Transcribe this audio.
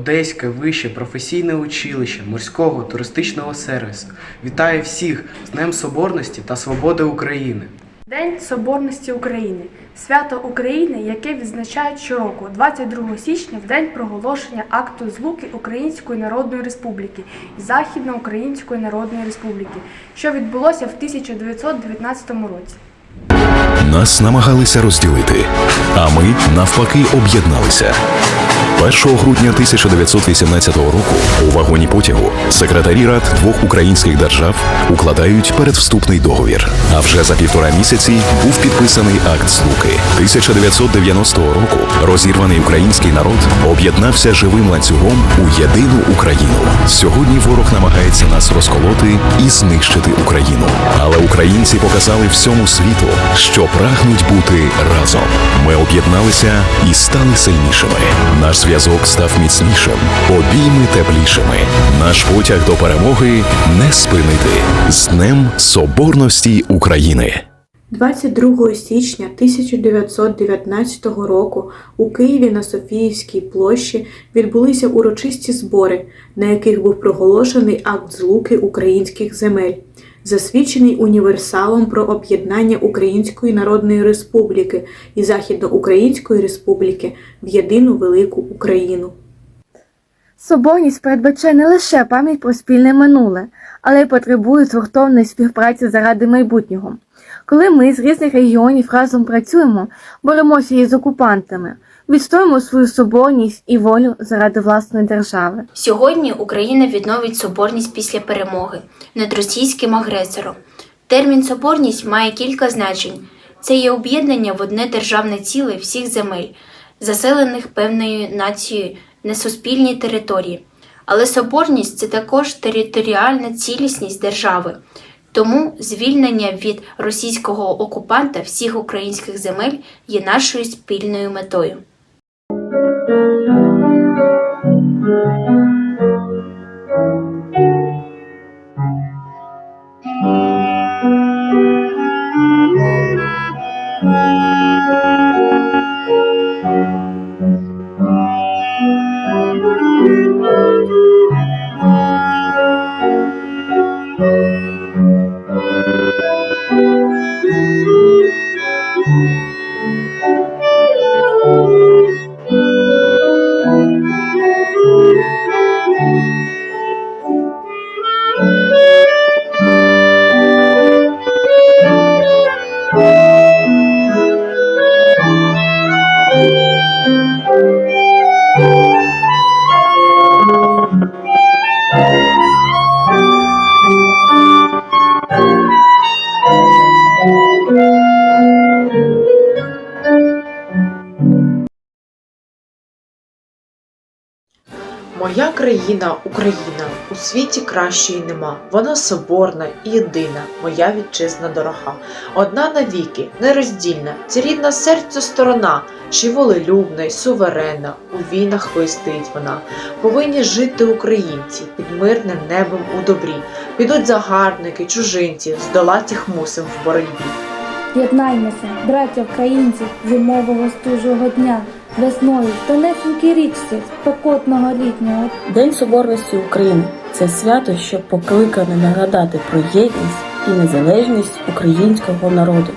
Одеське вище професійне училище морського туристичного сервісу вітає всіх з Днем Соборності та Свободи України. День Соборності України свято України, яке відзначають щороку, 22 січня, в день проголошення акту злуки Української Народної Республіки і Західноукраїнської Народної Республіки, що відбулося в 1919 році. Нас намагалися розділити, а ми навпаки об'єдналися. 1 грудня 1918 року у вагоні потягу секретарі рад двох українських держав укладають передвступний договір. А вже за півтора місяці був підписаний акт злуки. 1990 року розірваний український народ об'єднався живим ланцюгом у єдину Україну. Сьогодні ворог намагається нас розколоти і знищити Україну. Українці показали всьому світу, що прагнуть бути разом. Ми об'єдналися і стали сильнішими. Наш зв'язок став міцнішим, обійми теплішими. Наш потяг до перемоги не спинити з Днем Соборності України. 22 січня 1919 року у Києві на Софіївській площі відбулися урочисті збори, на яких був проголошений акт злуки українських земель, засвідчений універсалом про об'єднання Української Народної Республіки і Західноукраїнської Республіки в єдину велику Україну. Соборність передбачає не лише пам'ять про спільне минуле, але й потребує згуртовної співпраці заради майбутнього. Коли ми з різних регіонів разом працюємо, боремося із окупантами, відстоюємо свою соборність і волю заради власної держави. Сьогодні Україна відновить соборність після перемоги над російським агресором. Термін соборність має кілька значень. Це є об'єднання в одне державне ціле всіх земель, заселених певною нацією на суспільній території. Але соборність це також територіальна цілісність держави. Тому звільнення від російського окупанта всіх українських земель є нашою спільною метою. Моя країна Україна, у світі кращої нема. Вона соборна і єдина, моя вітчизна дорога. Одна навіки, нероздільна, це рідна серцю сторона, чи волелюбна й суверенна, у війнах вистоїть вона. Повинні жити українці під мирним небом у добрі. Підуть загарбники, чужинці, здолать їх мусим в боротьбі. Єднаймося, браття українці, зимового стужого дня, весною в тонесенькій річці спекотного літнього День Соборності України це свято, що покликане нагадати про єдність і незалежність українського народу.